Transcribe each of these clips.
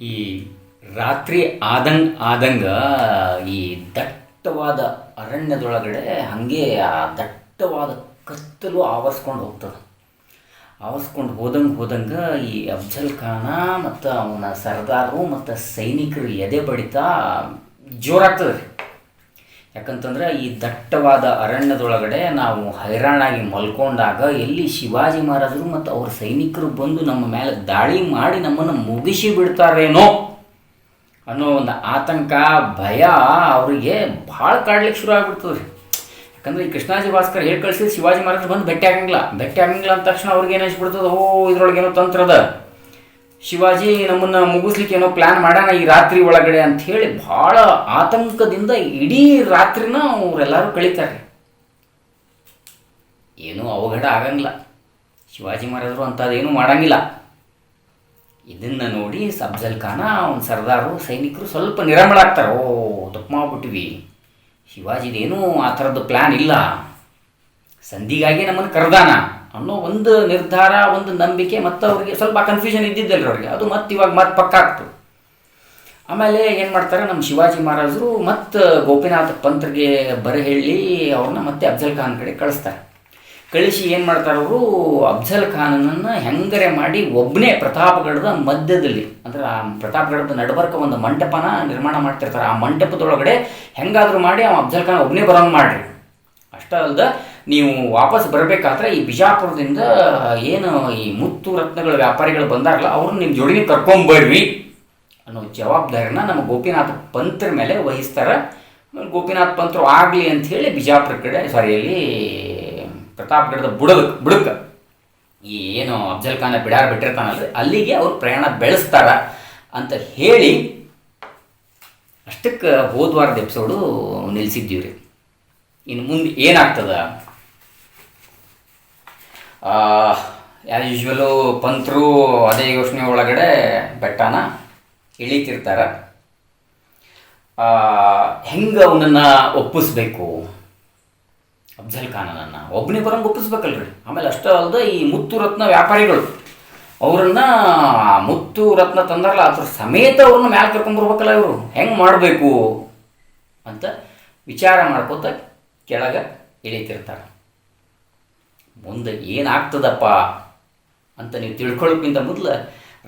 ಈ ರಾತ್ರಿ ಆದಂಗ್, ಆದಂಗ ಈ ದಟ್ಟವಾದ ಅರಣ್ಯದೊಳಗಡೆ ಹಾಗೆ ಆ ದಟ್ಟವಾದ ಕತ್ತಲು ಆವರಿಸ್ಕೊಂಡು ಹೋಗ್ತದೆ. ಆವರಿಸ್ಕೊಂಡು ಹೋದಂಗೆ ಹೋದಂಗೆ ಈ ಅಫ್ಜಲ್ ಖಾನ ಮತ್ತು ಅವನ ಸರ್ದಾರು ಮತ್ತು ಸೈನಿಕರು ಎದೆ ಬಡಿತಾ ಜೋರಾಗ್ತದೆ ರೀ ಯಾಕಂತಂದ್ರೆ ಈ ದಟ್ಟವಾದ ಅರಣ್ಯದೊಳಗಡೆ ನಾವು ಹೈರಾಣಾಗಿ ಮಲ್ಕೊಂಡಾಗ ಎಲ್ಲಿ ಶಿವಾಜಿ ಮಹಾರಾಜರು ಮತ್ತು ಅವ್ರ ಸೈನಿಕರು ಬಂದು ನಮ್ಮ ಮೇಲೆ ದಾಳಿ ಮಾಡಿ ನಮ್ಮನ್ನು ಮುಗಿಸಿ ಬಿಡ್ತಾರೇನೋ ಅನ್ನೋ ಒಂದು ಆತಂಕ, ಭಯ ಅವರಿಗೆ ಭಾಳ ಕಾಡ್ಲಿಕ್ಕೆ ಶುರು ಆಗ್ಬಿಡ್ತದೆ. ಯಾಕಂದ್ರೆ ಈ ಕೃಷ್ಣಾಜಿ ಭಾಸ್ಕರ್ ಹೇಳಿ ಕಳಿಸಿದ್ರೆ, ಶಿವಾಜಿ ಮಹಾರಾಜರು ಬಂದು ಭೇಟಿ ಆಗಂಗಿಲ್ಲ. ಭೇಟಿ ಆಗಂಗಿಲ್ಲ ಅಂದ ತಕ್ಷಣ ಅವ್ರಿಗೆ ಏನು ಅನ್ಸ್ಬಿಡ್ತದೆ? ಓ ಇದ್ರೊಳಗೆ ಏನೋ ತಂತ್ರದ. ಶಿವಾಜಿ, ನಮ್ಮನ್ನು ಮುಗಿಸ್ಲಿಕ್ಕೆ ಏನೋ ಪ್ಲಾನ್ ಮಾಡೋಣ ಈ ರಾತ್ರಿ ಒಳಗಡೆ ಅಂತ ಹೇಳಿ ಭಾಳ ಆತಂಕದಿಂದ ಇಡೀ ರಾತ್ರಿನ ಅವರೆಲ್ಲರೂ ಕಳೀತಾರೆ ಏನೂ ಅವಘಡ ಆಗಂಗಿಲ್ಲ. ಶಿವಾಜಿ ಮಹಾರಾಜರು ಅಂಥದ್ದೇನು ಮಾಡಂಗಿಲ್ಲ. ಇದನ್ನ ನೋಡಿ ಸಬ್ಜಲ್ ಖಾನ ಅವನ ಸರ್ದಾರು, ಸೈನಿಕರು ಸ್ವಲ್ಪ ನಿರಮಳಾಗ್ತಾರೆ ಓ ತಪ್ಪು ಮಾಡ್ಬಿಟ್ಟಿವಿ ಶಿವಾಜಿದೇನೂ ಆ ಥರದ್ದು ಪ್ಲ್ಯಾನ್ ಇಲ್ಲ. ಸಂಧಿಗಾಗಿ ನಮ್ಮನ್ನು ಕರೆದಾನ. ಅನ್ನೋ ಒಂದು ನಿರ್ಧಾರ, ಒಂದು ನಂಬಿಕೆ ಮತ್ತು ಅವರಿಗೆ ಸ್ವಲ್ಪ ಕನ್ಫ್ಯೂಷನ್ ಇದ್ದಿದ್ದಲ್ಲ ಅವ್ರಿಗೆ. ಅದು ಮತ್ತೆ ಇವಾಗ ಮತ್ತೆ ಪಕ್ಕ ಆಗ್ತು. ಆಮೇಲೆ ಏನು ಮಾಡ್ತಾರೆ ನಮ್ಮ ಶಿವಾಜಿ ಮಹಾರಾಜರು ಮತ್ತು ಗೋಪಿನಾಥ ಪಂತ್ರಿಗೆ ಬರ ಹೇಳಿ ಅವ್ರನ್ನ ಮತ್ತೆ ಅಫ್ಜಲ್ ಖಾನ್ ಕಡೆ ಕಳಿಸ್ತಾರೆ. ಕಳಿಸಿ ಏನು ಮಾಡ್ತಾರೆ ಅವರು, ಅಫ್ಜಲ್ ಖಾನನನ್ನು ಹೆಂಗರೆ ಮಾಡಿ ಒಬ್ಬನೇ ಪ್ರತಾಪಗಢದ ಮಧ್ಯದಲ್ಲಿ, ಅಂದ್ರೆ ಆ ಪ್ರತಾಪಗಢದ ನಡಬರ್ಕ ಒಂದು ಮಂಟಪನ ನಿರ್ಮಾಣ ಮಾಡ್ತಿರ್ತಾರೆ. ಆ ಮಂಟಪದೊಳಗಡೆ ಹೆಂಗಾದರೂ ಮಾಡಿ ಆ ಅಫ್ಜಲ್ ಖಾನ್ ಒಬ್ಬನೇ ಬರೋಂಗೆ ಮಾಡ್ರಿ. ಅಷ್ಟೇ ಅಲ್ದ ನೀವು ವಾಪಸ್ ಬರಬೇಕಾದ್ರೆ ಈ ಬಿಜಾಪುರದಿಂದ ಏನು ಈ ಮುತ್ತು ರತ್ನಗಳ ವ್ಯಾಪಾರಿಗಳು ಬಂದಾರಲ್ಲ, ಅವ್ರನ್ನ ನಿಮ್ಮ ಜೋಡಿಗೆ ಕರ್ಕೊಂಬರ್ರಿ ಅನ್ನೋ ಜವಾಬ್ದಾರಿನ ನಮ್ಮ ಗೋಪಿನಾಥ ಪಂತ್ರ ಮೇಲೆ ವಹಿಸ್ತಾರೆ. ಗೋಪಿನಾಥ್ ಗೋಪಿನಾಥ ಆಗಲಿ ಅಂಥೇಳಿ ಬಿಜಾಪುರ ಕಡೆ ಸಾರಿ ಅಲ್ಲಿ ಪ್ರತಾಪ್ಗಢದ ಬುಡದ ಬುಡಕ್ಕೆ ಈ ಏನು ಅಫ್ಜಲ್ ಖಾನ ಬಿಡಾರ ಬಿಟ್ಟಿರ್ತಾನಲ್ಲ ಅಲ್ಲಿಗೆ ಅವ್ರು ಪ್ರಯಾಣ ಬೆಳೆಸ್ತಾರ ಅಂತ ಹೇಳಿ ಅಷ್ಟಕ್ಕೆ ಹೋದ್ವಾರದ ಎಪಿಸೋಡು ನಿಲ್ಲಿಸಿದ್ದೀವಿ ರೀ ಇನ್ನು ಮುಂದೆ ಏನಾಗ್ತದ? ಯೂಶ್ವಲು ಪಂತರು ಅದೇ ಯೋಚನೆ ಒಳಗಡೆ ಬೆಟ್ಟನ ಇಳಿತಿರ್ತಾರ. ಹೆಂಗೆ ಅವನನ್ನು ಒಪ್ಪಿಸ್ಬೇಕು? ಅಫ್ಜಲ್ ಖಾನನನ್ನು. ಒಬ್ಬನೇ ಬರಂಗೆ ಒಪ್ಪಿಸ್ಬೇಕಲ್ರಿ. ಆಮೇಲೆ ಅಷ್ಟೇ ಅಲ್ಲದೆ ಈ ಮುತ್ತು ರತ್ನ ವ್ಯಾಪಾರಿಗಳು. ಅವ್ರನ್ನ ಮುತ್ತು ರತ್ನ ತಂದಾರಲ್ಲ, ಅದ್ರ ಸಮೇತ ಅವ್ರನ್ನ ಮ್ಯಾಲೆ ಕರ್ಕೊಂಡ್ಬರ್ಬೇಕಲ್ಲ ಇವರು. ಹೆಂಗೆ ಮಾಡಬೇಕು? ಅಂತ ವಿಚಾರ ಮಾಡ್ಕೋತ ಕೆಳಗೆ ಇಳಿತಿರ್ತಾರೆ. ಮುಂದೆ ಏನಾಗ್ತದಪ್ಪ ಅಂತ ನೀವು ತಿಳ್ಕೊಳ್ಳೋಕ್ಕಿಂತ ಮೊದಲು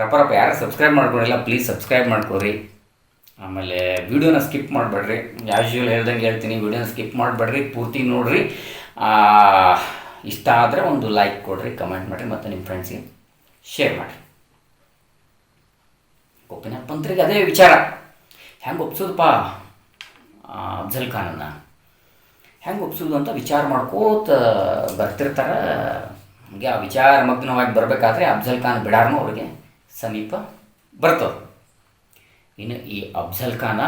ರಪ ರಪ ಯಾರು ಸಬ್ಸ್ಕ್ರೈಬ್ ಮಾಡ್ಕೊಂಡಿಲ್ಲ ಪ್ಲೀಸ್ ಸಬ್ಸ್ಕ್ರೈಬ್ ಮಾಡ್ಕೊಳ್ರಿ ಆಮೇಲೆ ವಿಡಿಯೋನ ಸ್ಕಿಪ್ ಮಾಡಬೇಡ್ರಿ. ಯೂಶ್ವಲ್ ಹೇಳ್ದಂಗೆ ಹೇಳ್ತೀನಿ ವೀಡಿಯೋನ ಸ್ಕಿಪ್ ಮಾಡಬೇಡ್ರಿ, ಪೂರ್ತಿ ನೋಡಿರಿ. ಇಷ್ಟ ಆದರೆ ಒಂದು ಲೈಕ್ ಕೊಡಿರಿ ಕಮೆಂಟ್ ಮಾಡಿರಿ ಮತ್ತು ನಿಮ್ಮ ಫ್ರೆಂಡ್ಸಿಗೆ ಶೇರ್ ಮಾಡಿರಿ. ಗೋಪಿನಾಥ್ ಪಂತ್ರಿಗೆ ಅದೇ ವಿಚಾರ. ಹೆಂಗೆ ಒಪ್ಸೋದಪ್ಪ? ಅಫ್ಜಲ್ ಖಾನನ್ನು. ಹೆಂಗೆ ಒಪ್ಸೋದು ಅಂತ ವಿಚಾರ ಮಾಡ್ಕೋತ ಬರ್ತಿರ್ತಾರೆ. ಆ ವಿಚಾರ ಮಗ್ನವಾಗಿ ಬರಬೇಕಾದ್ರೆ ಅಫ್ಜಲ್ ಖಾನ್ ಬಿಡಾರ್ನೂ ಅವ್ರಿಗೆ ಸಮೀಪ ಬರ್ತದೆ ಇನ್ನು ಈ ಅಫ್ಜಲ್ ಖಾನ,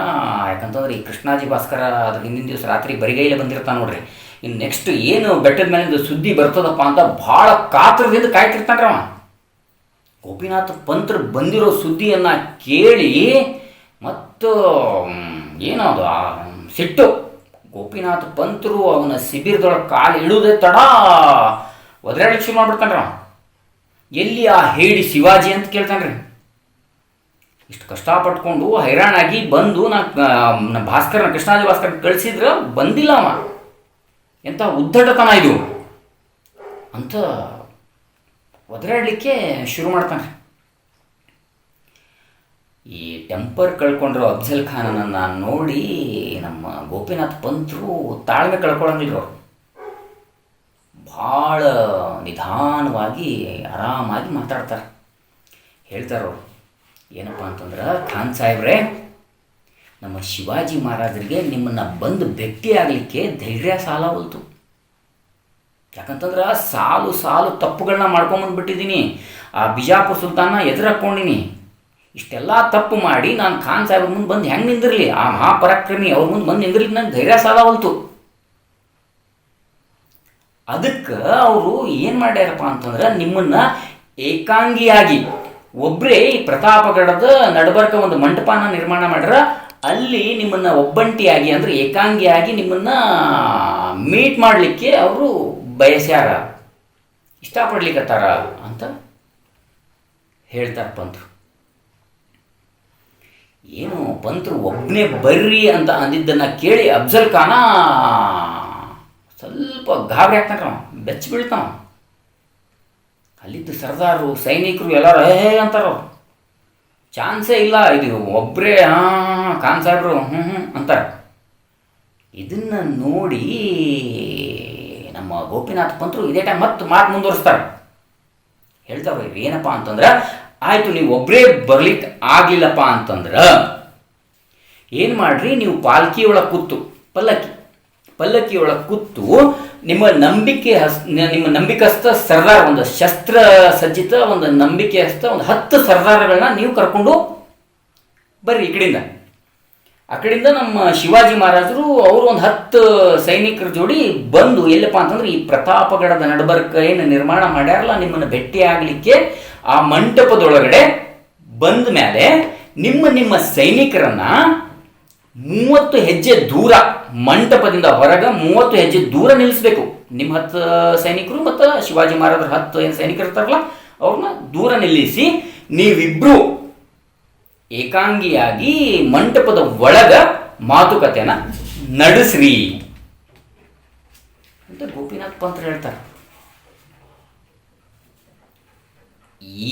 ಯಾಕಂತಂದ್ರೆ ಈ ಕೃಷ್ಣಾಜಿ ಭಾಸ್ಕರ ಅದ್ರ ಹಿಂದಿನ ದಿವಸ ರಾತ್ರಿ ಬರಿಗೈಲೆ ಬಂದಿರ್ತಾನೆ ನೋಡ್ರಿ. ಇನ್ನು ನೆಕ್ಸ್ಟ್ ಏನು ಬೆಟ್ಟದ ಮೇಲಿಂದ ಸುದ್ದಿ ಬರ್ತದಪ್ಪ ಅಂತ ಭಾಳ ಕಾತರದಿಂದ ಕಾಯ್ತಿರ್ತಾನ್ರಿ ಅವ. ಗೋಪಿನಾಥ ಪಂತ್ರ ಬಂದಿರೋ ಸುದ್ದಿಯನ್ನು ಕೇಳಿ, ಮತ್ತು ಏನದು ಆ, ಸಿಟ್ಟು. ಗೋಪಿನಾಥ ಪಂತರು ಅವನ ಶಿಬಿರದೊಳಗೆ ಕಾಲು ಇಡುವುದೇ ತಡ. ಒದರಾಡಲಿಕ್ಕೆ ಶುರು ಮಾಡ್ಬಿಡ್ತಾನ್ರ ಎಲ್ಲಿ ಆ ಹೇಳಿ ಶಿವಾಜಿ ಅಂತ ಕೇಳ್ತಾನ್ರಿ. ಇಷ್ಟು ಕಷ್ಟಪಟ್ಕೊಂಡು ಹೈರಾಣಾಗಿ ಬಂದು ನಾ ಭಾಸ್ಕರನ ಭಾಸ್ಕರ್ನ ಕೃಷ್ಣಾಜಿ ಭಾಸ್ಕರ್ ಕಳಿಸಿದ್ರೆ ಬಂದಿಲ್ಲ ಅವ. ಎಂಥ ಉದ್ದಟತನ ಇದು. ಅಂತ ಒದರಾಡಲಿಕ್ಕೆ ಶುರು ಮಾಡ್ತಾನೆ ಈ ಟೆಂಪರ್ ಕಳ್ಕೊಂಡಿರೋ ಅಫ್ಜಲ್ ಖಾನನನ್ನು ನೋಡಿ ನಮ್ಮ ಗೋಪಿನಾಥ್ ಪಂತರು ತಾಳ್ಮೆ ಕಳ್ಕೊಳಂಗಿಲ್ಲ ಅವರು. ಭಾಳ ನಿಧಾನವಾಗಿ ಆರಾಮಾಗಿ ಮಾತಾಡ್ತಾರೆ. ಹೇಳ್ತಾರೆ ಅವರು, ಏನಪ್ಪ ಅಂತಂದ್ರೆ ಖಾನ್ ಸಾಹೇಬ್ರೆ, ನಮ್ಮ ಶಿವಾಜಿ ಮಹಾರಾಜರಿಗೆ ನಿಮ್ಮನ್ನು ಬಂದು ಭೇಟಿ ಆಗಲಿಕ್ಕೆ ಧೈರ್ಯ ಸಾಲವಲ್ತು ಯಾಕಂತಂದ್ರೆ ಸಾಲು ಸಾಲು ತಪ್ಪುಗಳನ್ನ ಮಾಡ್ಕೊಂಬಂದ್ಬಿಟ್ಟಿದ್ದೀನಿ. ಆ ಬಿಜಾಪುರ ಸುಲ್ತಾನ ಎದುರಾಕೊಂಡಿನಿ. ಇಷ್ಟೆಲ್ಲ ತಪ್ಪು ಮಾಡಿ ನಾನು ಖಾನ್ ಸಾಹೇಬ್ರ ಮುಂದೆ ಬಂದು ಹೆಂಗೆ ನಿಂದಿರಲಿ? ಆ ಮಹಾಪರಾಕ್ರಮಿ ಅವ್ರ ಮುಂದೆ ಬಂದು ನಿಂದಿರ್ಲಿ ನಂಗೆ ಧೈರ್ಯ ಸಾಲವಲ್ತು ಅದಕ್ಕೆ ಅವರು ಏನು ಮಾಡ್ಯಾರಪ್ಪ ಅಂತಂದ್ರೆ ನಿಮ್ಮನ್ನು ಏಕಾಂಗಿಯಾಗಿ ಒಬ್ಬರೇ ಈ ಪ್ರತಾಪಗಢದ ನಡಬರ್ಕ ಒಂದು ಮಂಟಪನ ನಿರ್ಮಾಣ ಮಾಡ್ರ, ಅಲ್ಲಿ ನಿಮ್ಮನ್ನ ಒಬ್ಬಂಟಿಯಾಗಿ ಅಂದ್ರೆ ಏಕಾಂಗಿಯಾಗಿ ನಿಮ್ಮನ್ನ ಮೀಟ್ ಮಾಡಲಿಕ್ಕೆ ಅವರು ಬಯಸ್ಯಾರ. ಇಷ್ಟಪಡ್ಲಿಕ್ಕತ್ತಾರ ಅಂತ ಹೇಳ್ತಾರೆ ಏನು ಪಂತರು ಒಬ್ಬನೇ ಬರ್ರಿ ಅಂತ ಅಂದಿದ್ದನ್ನು ಕೇಳಿ ಅಫ್ಜಲ್ ಖಾನ ಸ್ವಲ್ಪ ಗಾಬರಿ ಆಗ್ತಾನ ಬೆಚ್ಚ ಬೀಳ್ತಾನ ಅಲ್ಲಿದ್ದ ಸರ್ದಾರು, ಸೈನಿಕರು ಎಲ್ಲರೂ, ಹೇ ಅಂತಾರ. ಚಾನ್ಸೇ ಇಲ್ಲ, ಇದು ಒಬ್ಬರೇ ಹಾಂ, ಖಾನ್ ಸಾಹೇಬ್ರು ಹ್ಞೂ ಹ್ಞೂ ಅಂತಾರೆ. ಇದನ್ನು ನೋಡಿ ನಮ್ಮ ಗೋಪಿನಾಥ್ ಪಂತ್ರು ಇದೇ ಟೈಮ್ ಮತ್ತೆ ಮಾತು ಮುಂದುವರಿಸ್ತಾರೆ. ಹೇಳ್ತಾರೆ, ಏನಪ್ಪ ಅಂತಂದ್ರೆ ಆಯಿತು, ನೀವು ಒಬ್ಬರೇ ಬರ್ಲಿಕ್ಕೆ ಆಗಲಿಲ್ಲಪ್ಪ ಅಂತಂದ್ರೆ ಏನು ಮಾಡ್ರಿ, ನೀವು ಪಾಲ್ಕಿಯೊಳಗೆ ಕೂತು, ಪಲ್ಲಕ್ಕಿ, ಪಲ್ಲಕ್ಕಿಯೊಳಗೆ ಕೂತು ನಿಮ್ಮ ನಂಬಿಕೆ ಹಸ್ ನಿಮ್ಮ ನಂಬಿಕಸ್ಥ ಸರ್ದಾರ್, ಒಂದು ಶಸ್ತ್ರ ಸಜ್ಜಿತ, ಒಂದು ನಂಬಿಕೆ ಹಸ್ತ, ಒಂದು ಹತ್ತು ಸರ್ದಾರಗಳನ್ನ ನೀವು ಕರ್ಕೊಂಡು ಬರ್ರಿ ಈ ಕಡೆಯಿಂದ. ಆ ಕಡೆಯಿಂದ ನಮ್ಮ ಶಿವಾಜಿ ಮಹಾರಾಜರು ಅವರು ಒಂದು ಹತ್ತು ಸೈನಿಕರ ಜೋಡಿ ಬಂದು ಎಲ್ಲಪ್ಪ ಅಂತಂದ್ರೆ ಈ ಪ್ರತಾಪಗಡದ ನಡಬರ್ಕ ಏನು ನಿರ್ಮಾಣ ಮಾಡ್ಯಾರಲ್ಲ, ನಿಮ್ಮನ್ನು ಭೇಟಿ ಆಗಲಿಕ್ಕೆ ಆ ಮಂಟಪದೊಳಗಡೆ ಬಂದ ಮೇಲೆ ನಿಮ್ಮ ನಿಮ್ಮ ಸೈನಿಕರನ್ನ ಮೂವತ್ತು ಹೆಜ್ಜೆ ದೂರ ಮಂಟಪದಿಂದ ಹೊರಗ ಮೂವತ್ತು ಹೆಜ್ಜೆ ದೂರ ನಿಲ್ಲಿಸಬೇಕು. ನಿಮ್ಮ ಹತ್ತು ಸೈನಿಕರು ಮತ್ತು ಶಿವಾಜಿ ಮಹಾರಾಜರ ಹತ್ತು ಏನು ಸೈನಿಕರು ಇರ್ತಾರಲ್ಲ, ಅವ್ರನ್ನ ದೂರ ನಿಲ್ಲಿಸಿ ನೀವಿಬ್ರು ಏಕಾಂಗಿಯಾಗಿ ಮಂಟಪದ ಒಳಗ ಮಾತುಕತೆನ ನಡೆಸ್ರಿ. ಅಂತ ಗೋಪಿನಾಥ್ ಪಂತ್ ಹೇಳ್ತಾರೆ.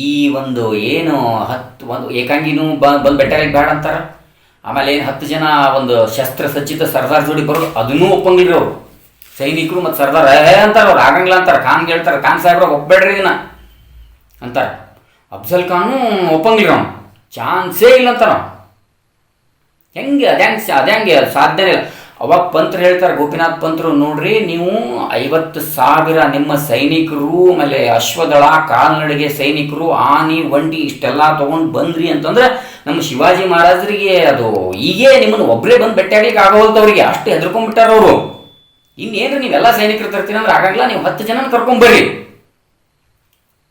ಈ ಒಂದು ಏನು ಹತ್ತು ಒಂದು ಏಕಾಂಗಿನೂ ಬಂದು ಬೆಟ್ಟಾಗಿ ಬೇಡ ಅಂತಾರ. ಆಮೇಲೆ ಏನು ಹತ್ತು ಜನ ಒಂದು ಶಸ್ತ್ರ ಸಜ್ಜಿತ ಸರ್ದಾರ್ ಜೋಡಿ ಬರೋದು ಅದನ್ನೂ ಒಪ್ಪಂಗಿಲ್ರಿ ಅವರು. ಸೈನಿಕರು ಮತ್ತು ಸರ್ದಾರ್ ಏ ಅಂತಾರೆ ಅವ್ರು, ಆಗಂಗಿಲ್ಲ ಅಂತಾರೆ ಖಾನ್ ಹೇಳ್ತಾರೆ ಖಾನ್ ಸಾಹೇಬ್ರ ಒಪ್ಪಬೇಡ್ರಿ ಇದನ್ನ ಅಂತಾರೆ. ಅಫ್ಜಲ್ ಖಾನು ಒಪ್ಪಂಗಿಲ್ಲ ಅವ್ನು. ಚಾನ್ಸೇ ಇಲ್ಲ ನಾವು ಹೆಂಗೆ ಅದ್ಯಾಂಗೆ ಅದ್ಯಾಂಗೆ ಸಾಧ್ಯನೇ ಇಲ್ಲ. ಅವಾಗ ಪಂತ್ರ ಹೇಳ್ತಾರೆ, ಗೋಪಿನಾಥ್ ಪಂತ್ರು, ನೋಡ್ರಿ, ನೀವು ಐವತ್ತು ಸಾವಿರ ನಿಮ್ಮ ಸೈನಿಕರು, ಆಮೇಲೆ ಅಶ್ವದಳ, ಕಾಲ್ನಡಿಗೆ ಸೈನಿಕರು, ಆನಿ, ಒಂಟಿ ಇಷ್ಟೆಲ್ಲ ತಗೊಂಡು ಬಂದ್ರಿ ಅಂತಂದ್ರೆ ನಮ್ಮ ಶಿವಾಜಿ ಮಹಾರಾಜರಿಗೆ ಅದು ಈಗೇ ನಿಮ್ಮನ್ನು ಒಬ್ಬರೇ ಬಂದು ಭೇಟಿಯಾಗ್ಲಿಕ್ಕೆ ಆಗೋಲ್ತವ್ರಿಗೆ ಅಷ್ಟು ಹೆದರ್ಕೊಂಡ್ಬಿಟ್ಟಾರ ಅವರು. ಇನ್ನೇನು ನೀವೆಲ್ಲ ಸೈನಿಕರು ತರ್ತೀನಿ ಅಂದ್ರೆ ಆಗಂಗಿಲ್ಲ ನೀವು ಹತ್ತು ಜನ ಕರ್ಕೊಂಬರ್ರಿ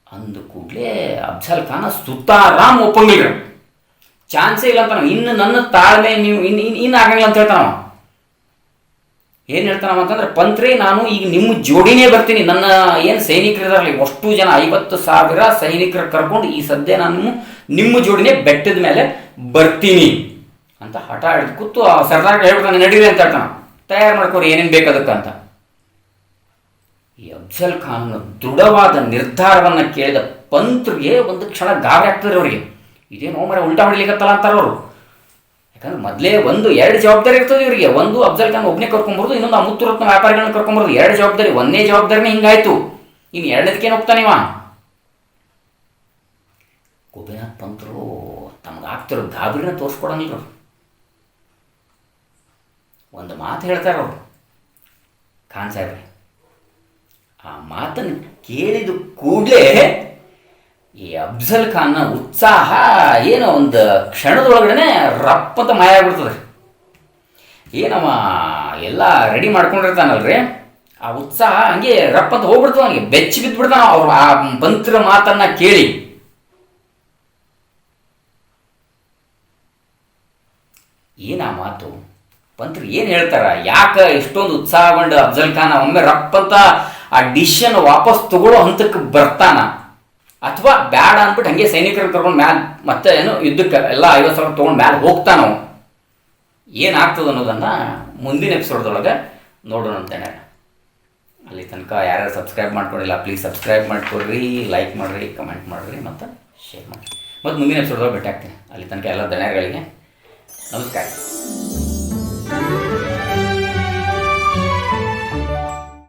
ಅಂದ ಕೂಡಲೇ ಅಫ್ಜಲ್ ಖಾನ ಸುತಾರಾಮ್ ಒಪ್ಪಂಗಿಲ್ಲ ಚಾನ್ಸೇ ಇಲ್ಲ ಅಂತ ಇನ್ನು ನನ್ನ ತಾಳ್ಮೆ ನೀವು ಇನ್ನು ಇನ್ನು ಇನ್ನು ಆಗಂಗಿಲ್ಲ ಅಂತ ಹೇಳ್ತಾನ ಏನು ಹೇಳ್ತಾನವ ಅಂತಂದ್ರೆ, ಪಂತ್ರಿ, ನಾನು ಈಗ ನಿಮ್ಮ ಜೋಡಿನೇ ಬರ್ತೀನಿ. ನನ್ನ ಏನು ಸೈನಿಕರಿದಾರಲ್ಲ ಅಷ್ಟು ಜನ ಐವತ್ತು ಸಾವಿರ ಸೈನಿಕರ ಕರ್ಕೊಂಡು ಈ ಸದ್ಯ ನಾನು ನಿಮ್ಮ ಜೋಡಿನೇ ಬೆಟ್ಟದ ಮೇಲೆ ಬರ್ತೀನಿ. ಅಂತ ಹಠ ಹಿಡಿದು ಕೂತು ಆ ಸರ್ದಾರ್ ಹೇಳ್ಬಿಟ್ಟು ನಡೀರಿ ಅಂತ ಹೇಳ್ತಾನ. ತಯಾರು ಮಾಡ್ಕೋರಿ, ಏನೇನು ಅದಕ್ಕೆ ಈ ಅಫ್ಜಲ್ ಖಾನ್ ದೃಢವಾದ ನಿರ್ಧಾರವನ್ನು ಕೇಳಿದ ಪಂತ್ರಿಗೆ ಒಂದು ಕ್ಷಣ ಗಾಬರಿ ಆಗ್ತದೆ ಅವರಿಗೆ. ಇದೇನೋ ಮರ ಉಲ್ಟಾ ಹೊಡಿಲಿಕ್ಕತ್ತಲ್ಲ ಅಂತಾರ ಅವರು ಯಾಕಂದ್ರೆ ಮೊದಲೇ ಒಂದು ಎರಡು ಜವಾಬ್ದಾರಿ ಇರ್ತದೆ ಇವರಿಗೆ. ಒಂದು ಅಫ್ಜಲ್ ಖಾನ್ ಒಬ್ಬನೇ ಕರ್ಕೊಂಬರ್ದು ಇನ್ನೊಂದು ಅಮುತ್ತುರತ್ನ ವ್ಯಾಪಾರಿಗಳನ್ನ ಕರ್ಕೊಂಬರ್ದು ಎರಡು ಜವಾಬ್ದಾರಿ, ಒಂದೇ ಜವಾಬ್ದಾರಿನೇ ಹಿಂಗಾಯ್ತು. ಇನ್ನು ಎರಡದಕ್ಕೇನು ಇವ? ಗೋಪಿನಾಥ್ ಪಂತರು ತಮ್ಗಾಗ್ತಿರೋ ಗಾಬರಿನ ತೋರಿಸ್ಕೊಡಂಗಿಲ್ಲ. ಒಂದು ಮಾತು ಹೇಳ್ತಾರೆ ಅವರು. ಖಾನ್ ಸಾಹೇಬ್ರೆ, ಆ ಮಾತನ್ನು ಕೇಳಿದ ಕೂಡಲೇ ಈ ಅಫ್ಜಲ್ ಖಾನ್ನ ಉತ್ಸಾಹ ಏನೋ ಒಂದು ಕ್ಷಣದೊಳಗಡೆ ರಪ್ಪ ಅಂತ ಮಾಯ ಆಗ್ಬಿಡ್ತದೆ. ಏನವ ಎಲ್ಲ ರೆಡಿ ಮಾಡ್ಕೊಂಡಿರ್ತಾನಲ್ರಿ? ಆ ಉತ್ಸಾಹ ಹಂಗೆ ರಪ್ಪ ಅಂತ ಹೋಗ್ಬಿಡ್ತಾವ ನನಗೆ ಬೆಚ್ಚಿ ಅವ್ರು ಆ ಮಂತ್ರ ಮಾತನ್ನ ಕೇಳಿ. ಏನ ಮಾತು? ಪಂತ್ರಿ ಏನು ಹೇಳ್ತಾರ? ಯಾಕೆ ಇಷ್ಟೊಂದು ಉತ್ಸಾಹಗೊಂಡು ಅಫ್ಜಲ್ ಖಾನ್ ಒಮ್ಮೆ ರಪ್ಪಂತ ಆ ಡಿಶನ್ ವಾಪಸ್ ತಗೊಳ್ಳೋ ಹಂತಕ್ಕೆ ಬರ್ತಾನ? ಅಥವಾ ಬ್ಯಾಡ ಅಂದ್ಬಿಟ್ಟು ಹಂಗೆ ಸೈನಿಕರ ಕರ್ಕೊಂಡು ಮ್ಯಾಲ ಮತ್ತೆ ಏನು ಯುದ್ಧಕ್ಕೆ ಎಲ್ಲ ಐವತ್ತು ಸಾವಿರ ತೊಗೊಂಡು ಮ್ಯಾಲ ಏನು ಏನಾಗ್ತದೆ ಅನ್ನೋದನ್ನು ಮುಂದಿನ ಎಪಿಸೋಡ್ದೊಳಗೆ ನೋಡೋಣ ಅಂತೇನೆ ಅಲ್ಲಿ ತನಕ ಯಾರ್ಯಾರು ಸಬ್ಸ್ಕ್ರೈಬ್ ಮಾಡ್ಕೊಂಡಿಲ್ಲ ಪ್ಲೀಸ್ ಸಬ್ಸ್ಕ್ರೈಬ್ ಮಾಡ್ಕೊಡ್ರಿ ಲೈಕ್ ಮಾಡಿರಿ ಕಮೆಂಟ್ ಮಾಡಿರಿ ಮತ್ತು ಶೇರ್ ಮಾಡಿ ಮತ್ತು ಮುಂದಿನ ಎಪಿಸೋಡ್ದೊಳಗೆ ಭೇಟಿ ಆಗ್ತೀನಿ. ಅಲ್ಲಿ ತನಕ ಎಲ್ಲ ದಣ್ಯಗಳಿಗೆ ನಮಸ್ಕಾರ.